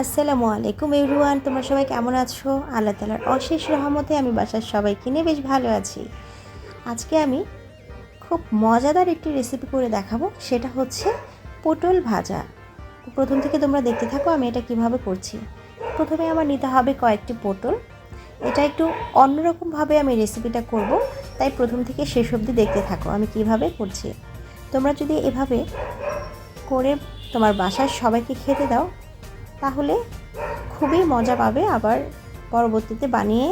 আসসালামু আলাইকুম এভরিওয়ান, তোমরা সবাই কেমন আছো? আল্লাহ তালার অশেষ রহমতে আমি বাসার সবাইকে নিয়ে বেশ ভালো আছি। আজকে আমি খুব মজাদার একটি রেসিপি করে দেখাবো, সেটা হচ্ছে পটল ভাজা। প্রথম থেকে তোমরা দেখতে থাকো আমি এটা কীভাবে করছি। প্রথমে আমার নিতে হবে কয়েকটি পটল। এটা একটু অন্যরকমভাবে আমি রেসিপিটা করব, তাই প্রথম থেকে শেষ অবধি দেখতে থাকো আমি কীভাবে করছি। তোমরা যদি এভাবে করে তোমার বাসার সবাইকে খেতে দাও তাহলে খুবই মজা পাবে আবার পরবর্তীতে বানিয়ে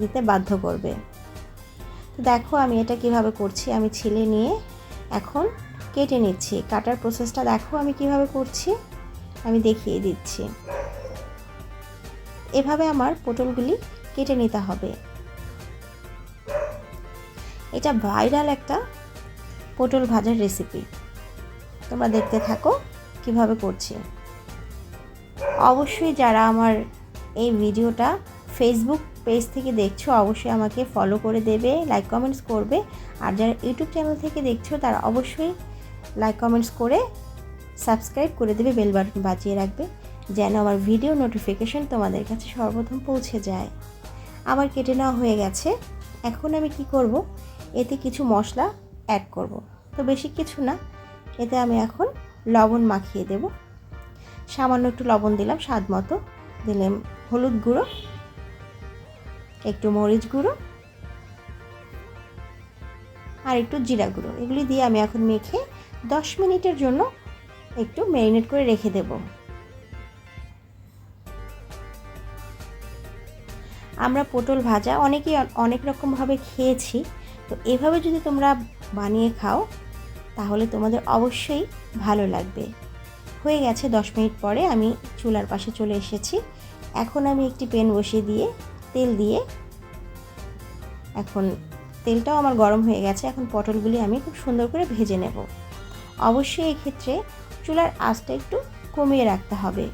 দিতে বাধ্য করবে। তো দেখো আমি এটা কীভাবে করছি, আমি ছিলে নিয়ে এখন কেটে নিচ্ছি। কাটার প্রসেসটা দেখো আমি কীভাবে করছি, আমি দেখিয়ে দিচ্ছি। এভাবে আমার পটলগুলি কেটে নিতে হবে। এটা ভাইরাল একটা পটল ভাজার রেসিপি তোমরা দেখতে থাকো কীভাবে করছি। অবশ্যই যারা আমার এই ভিডিওটা ফেসবুক পেজ থেকে দেখছ, অবশ্যই আমাকে ফলো করে দেবে লাইক কমেন্টস করবে। আর যারা ইউটিউব চ্যানেল থেকে দেখছ, তারা অবশ্যই লাইক কমেন্টস করে সাবস্ক্রাইব করে দেবে বেল বাটন বাজিয়ে রাখবে, যেন আমার ভিডিও নোটিফিকেশন তোমাদের কাছে সর্বপ্রথম পৌঁছে যায়। আমার কেটে নেওয়া হয়ে গেছে। এখন আমি কি করব? এতে কিছু মশলা অ্যাড করব। তো বেশি কিছু না। এতে আমি এখন লবণ মাখিয়ে দেবো। সামান্য একটু লবণ দিলাম, স্বাদ মতো। দিলাম হলুদ গুঁড়ো, একটু মরিচ গুঁড়ো, আর একটু জিরা গুঁড়ো। এগুলি দিয়ে আমি এখন মেখে দশ মিনিটের জন্য একটু ম্যারিনেট করে রেখে দেব। আমরা পটল ভাজা অনেকেই অনেক রকমভাবে খেয়েছি, তো এভাবে যদি তোমরা বানিয়ে খাও, তাহলে তোমাদের অবশ্যই ভালো লাগবে। হয়ে গেছে দশ মিনিট পরে আমি চুলার পাশে চলে এসেছি। এখন আমি একটি পেন বসিয়ে দিয়ে তেল দিয়ে এখন তেলটাও আমার গরম হয়ে গেছে। এখন পটলগুলি আমি খুব সুন্দর করে ভেজে নেব। অবশ্যই এক্ষেত্রে চুলার আঁচটা একটু কমিয়ে রাখতে হবে।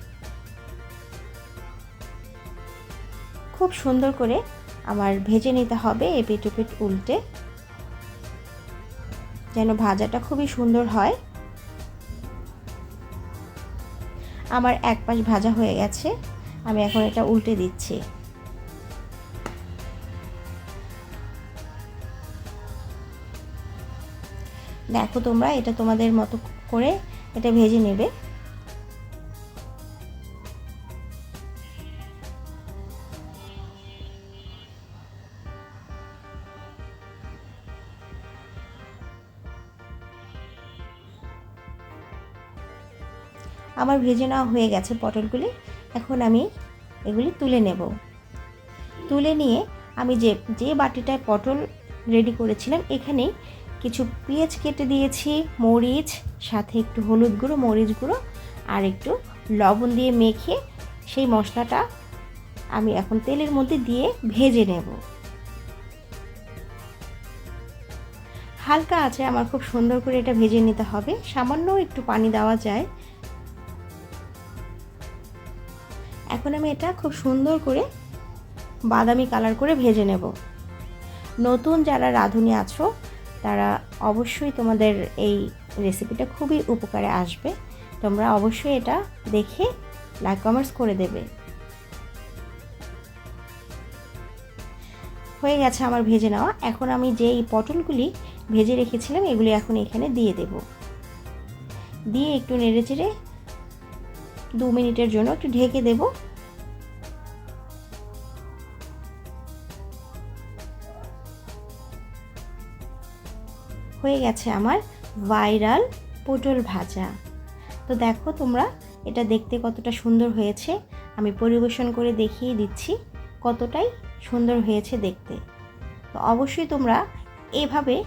খুব সুন্দর করে আমার ভেজে নিতে হবে এপিট ওপিট উল্টে। যেন ভাজাটা খুবই সুন্দর হয়। আমার এক পাশ ভাজা হয়ে গেছে, আমি এখন এটা উল্টে দিচ্ছি। দেখো তোমরা, এটা তোমাদের মতো করে এটা ভেজে নেবে। আমার ভেজে নেওয়া হয়ে গেছে পটলগুলি। এখন আমি এগুলি তুলে নেব। তুলে নিয়ে আমি যে যে বাটিটায় পটল রেডি করেছিলাম এখানে কিছু পেঁয়াজ কেটে দিয়েছি, মরিচ, সাথে একটু হলুদ গুঁড়ো, মরিচ গুঁড়ো, আর একটু লবণ দিয়ে মেখে সেই মশলাটা আমি এখন তেলের মধ্যে দিয়ে ভেজে নেব। হালকা আছে আমার খুব সুন্দর করে এটা ভেজে নিতে হবে। সামান্য একটু পানি দেওয়া যায়। এখন আমি এটা খুব সুন্দর করে বাদামি কালার করে ভেজে নেব। নতুন যারা রাঁধুনি আছো, তারা অবশ্যই তোমাদের এই রেসিপিটা খুবই উপকারে আসবে। তোমরা অবশ্যই এটা দেখে লাইক কমেন্টস করে দেবে। হয়ে গেছে আমার ভেজে নেওয়া। এখন আমি যে এই পটলগুলি ভেজে রেখেছিলাম, এগুলি এখন এখানে দিয়ে দেব। দিয়ে একটু নেড়ে চেড়ে দু মিনিটের জন্য একটু ঢেকে দেব। হয়ে গেছে আমার ভাইরাল পটল ভাজা। তো দেখো তোমরা, এটা দেখতে কতটা সুন্দর হয়েছে। আমি পরিবেশন করে দেখিয়ে দিচ্ছি কতটাই সুন্দর হয়েছে দেখতে। তো অবশ্যই তোমরা এভাবে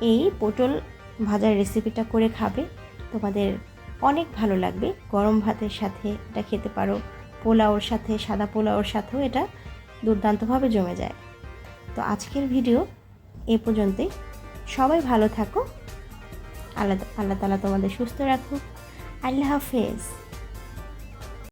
এই পটল ভাজার রেসিপিটা করে খাবে। তোমাদের অনেক ভালো লাগবে। গরম ভাতের সাথে এটা খেতে পারো। পোলাওর সাথে, সাদা পোলাওর সাথেও এটা দুর্দান্তভাবে জমে যায়। তো আজকের ভিডিও এ পর্যন্তই। সবাই ভালো থাকো। আল্লাহ আল্লাহ তালা তোমাদের সুস্থ রাখুক। আল্লাহ হাফেজ।